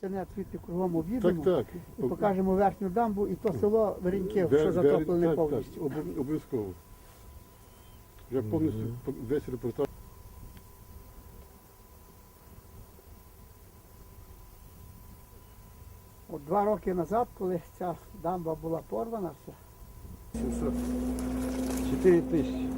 Це не світлі кругом об'їдемо Так, так. і покажемо верхню дамбу і то село Вереньків, Де- що затоплене так, повністю. Так, об- обов'язково. Я повністю по- весь репортаж. От два роки назад, коли ця дамба була порвана, все, 700. 4 тисячі.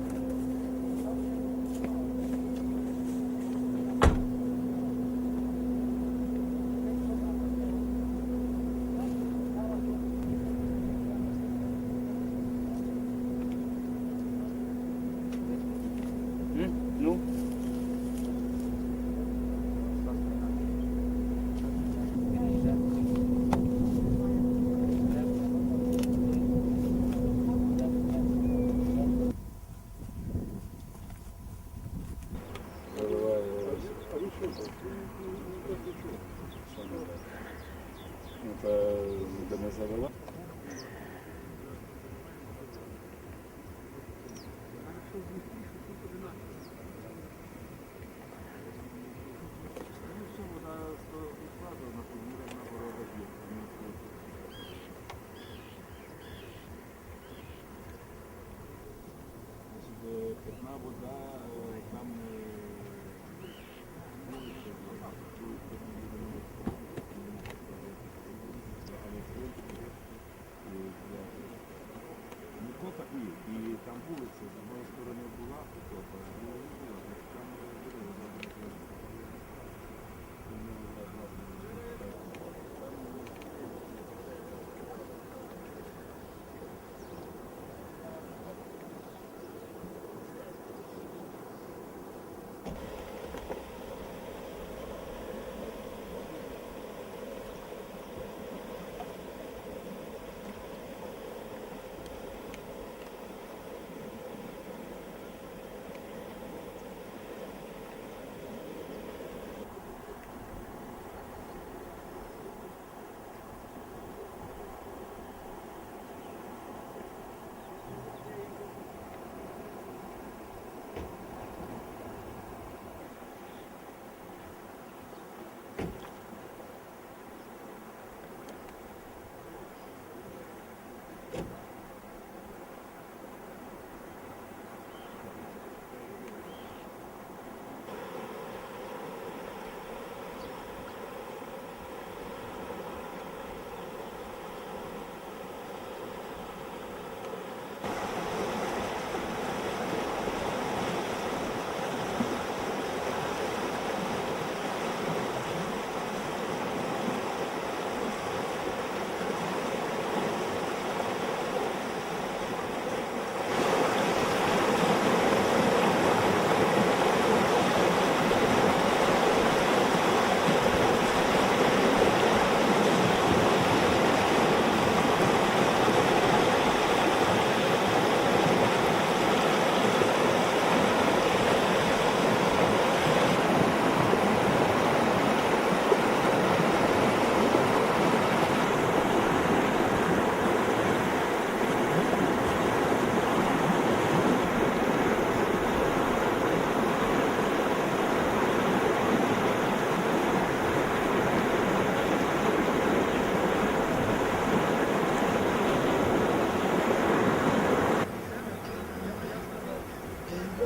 У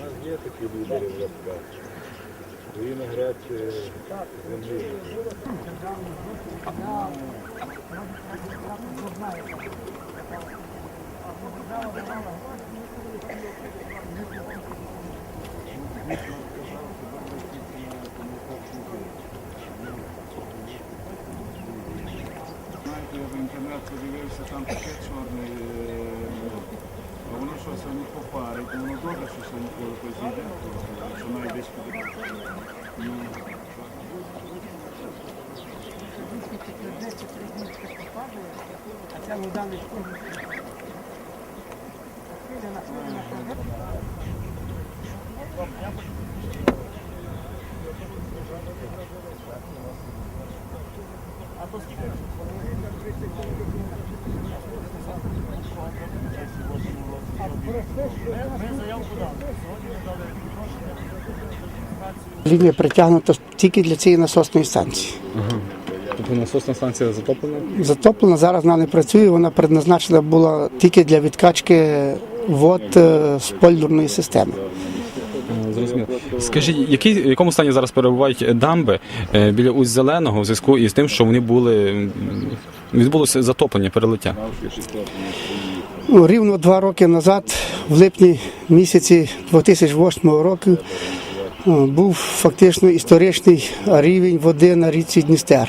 нас є такі лідери в Лапках. Виноград землі. Thank you. ragazzo diverso, tanto che giorni, eh, uno so se mi può fare, uno dove so se mi può così dentro, sono i vescovi di non Abbiamo dato A to. Лінія притягнута тільки для цієї насосної станції. Тобто насосна станція затоплена? Затоплена, зараз вона не працює, вона предназначена була тільки для відкачки вод е, з польдурної системи. Зрозуміло. Скажіть, який, в якому стані зараз перебувають дамби е, біля усть зеленого в зв'язку із тим, що вони були відбулося затоплення, перелиття? Ну, рівно два роки назад, в липні місяці 2008 року, е, був фактично історичний рівень води на річці Дністер.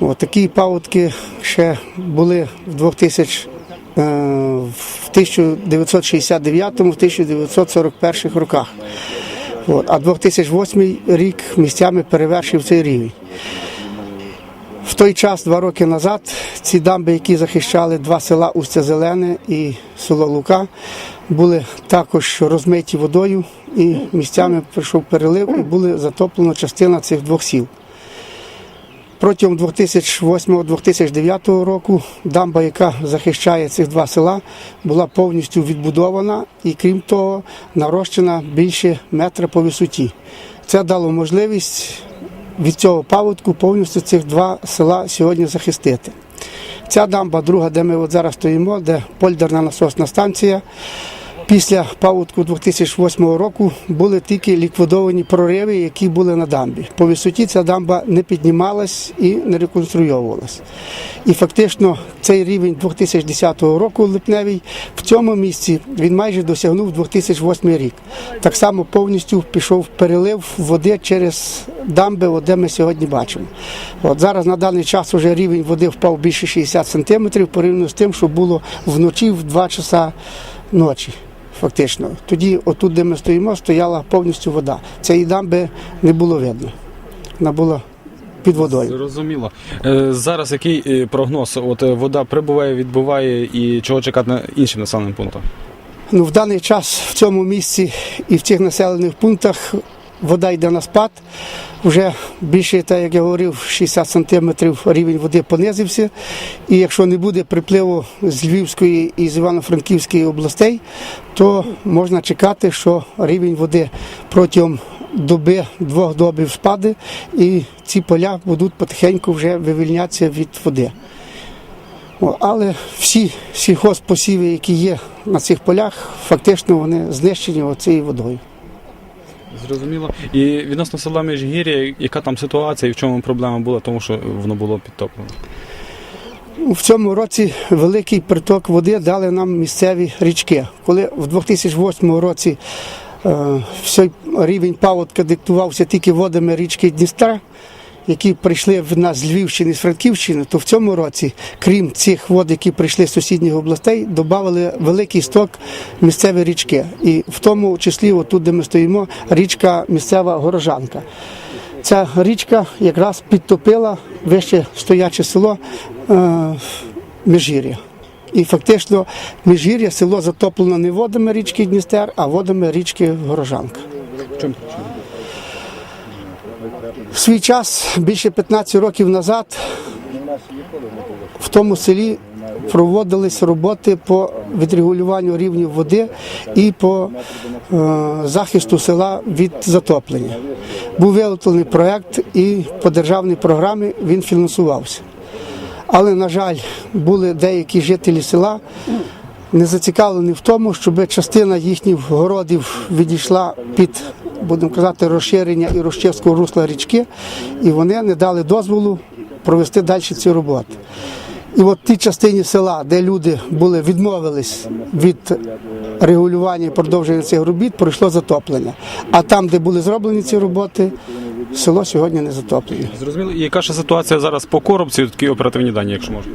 От, такі паводки ще були в 2000, е, в 1969-1941 роках. От, а 2008 рік місцями перевершив цей рівень. В той час, два роки назад, ці дамби, які захищали два села Устя Зелене і село Лука, були також розмиті водою, і місцями прийшов перелив, і були затоплена частина цих двох сіл. Протягом 2008-2009 року дамба, яка захищає цих два села, була повністю відбудована і, крім того, нарощена більше метра по висоті. Це дало можливість від цього паводку повністю цих два села сьогодні захистити. Ця дамба, друга, де ми от зараз стоїмо, де польдерна насосна станція. Після паводку 2008 року були тільки ліквідовані прориви, які були на дамбі. По висоті ця дамба не піднімалась і не реконструйовувалась. І фактично цей рівень 2010 року липневий в цьому місці він майже досягнув 2008 рік. Так само повністю пішов перелив води через дамби, де ми сьогодні бачимо. От зараз на даний час вже рівень води впав більше 60 сантиметрів порівняно з тим, що було вночі в 2 часа ночі. Фактично, тоді, отут, де ми стоїмо, стояла повністю вода. Цієї дамби не було видно. Вона була під водою. Зрозуміло. Е, Зараз який е, прогноз? От е, вода прибуває, відбуває і чого чекати на іншим населеним пунктам? Ну, в даний час в цьому місці і в цих населених пунктах вода йде на спад. Вже більше, так як я говорив, 60 сантиметрів рівень води понизився. І якщо не буде припливу з Львівської і з Івано-Франківської областей, то можна чекати, що рівень води протягом доби, двох добів спаде, і ці поля будуть потихеньку вже вивільнятися від води. Але всі сільхозпосіви, які є на цих полях, фактично вони знищені цією водою. Зрозуміло. І відносно села Міжгір'я, яка там ситуація і в чому проблема була, тому що воно було підтоплено? В цьому році великий приток води дали нам місцеві річки. Коли в 2008 році е, всій рівень паводка диктувався тільки водами річки Дністра, які прийшли в нас з Львівщини, з Франківщини, то в цьому році, крім цих вод, які прийшли з сусідніх областей, додали великий сток місцеві річки. І в тому числі, отут, де ми стоїмо, річка місцева Горожанка. Ця річка якраз підтопила вище стояче село е, Межір'я. І фактично Межір'я село затоплено не водами річки Дністер, а водами річки Горожанка. В свій час, більше 15 років назад, в тому селі проводились роботи по відрегулюванню рівнів води і по е, захисту села від затоплення. Був виготовлений проєкт і по державній програмі він фінансувався. Але, на жаль, були деякі жителі села не зацікавлені в тому, щоб частина їхніх городів відійшла під, будемо казати, розширення і розчистку русла річки, і вони не дали дозволу провести далі ці роботи. І от тій частині села, де люди були відмовились від регулювання і продовження цих робіт, пройшло затоплення. А там, де були зроблені ці роботи, село сьогодні не затоплені. Зрозуміло. І яка ж ситуація зараз по корупції, такі оперативні дані, якщо можна?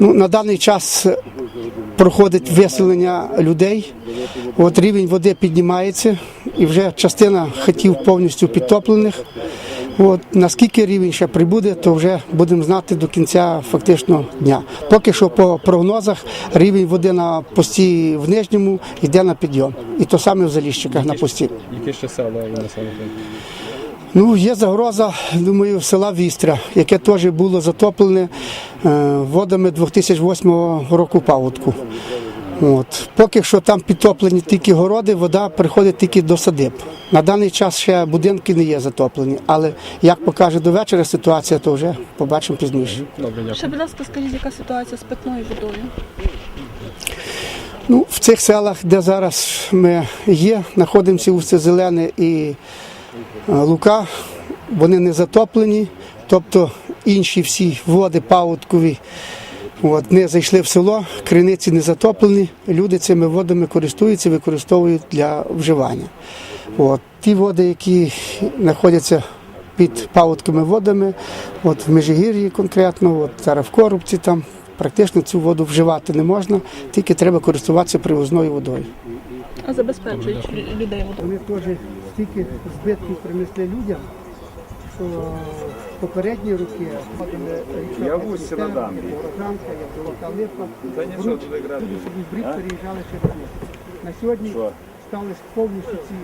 Ну, на даний час проходить виселення людей. От рівень води піднімається, і вже частина хатів повністю підтоплених. От, наскільки рівень ще прибуде, то вже будемо знати до кінця фактично дня. Поки що по прогнозах рівень води на пості в нижньому йде на підйом. І то саме в Заліщиках на пості. Які ще села і населені? Ну, є загроза, думаю, села Вістря, яке теж було затоплене е, водами 2008 року паводку. От. Поки що там підтоплені тільки городи, вода приходить тільки до садиб. На даний час ще будинки не є затоплені, але як покаже до вечора ситуація, то вже побачимо пізніше. Ще, будь ласка, скажіть, яка ситуація з питною водою? Ну, в цих селах, де зараз ми є, знаходимося Усце Зелене і Лука, вони не затоплені, тобто інші всі води паводкові от, не зайшли в село, криниці не затоплені, люди цими водами користуються, використовують для вживання. От, ті води, які знаходяться під паводковими водами, от в Межигір'ї конкретно, от зараз в Коробці там практично цю воду вживати не можна, тільки треба користуватися привозною водою. А забезпечують лю- людей водою? Стільки збитків принесли людям, що попередні роки Я в Усі на дамбі. Урожанка, як Золота Липа, Та нічого, туди грати. люди собі в брід переїжджали через місяць. На сьогодні Що? стали повністю ці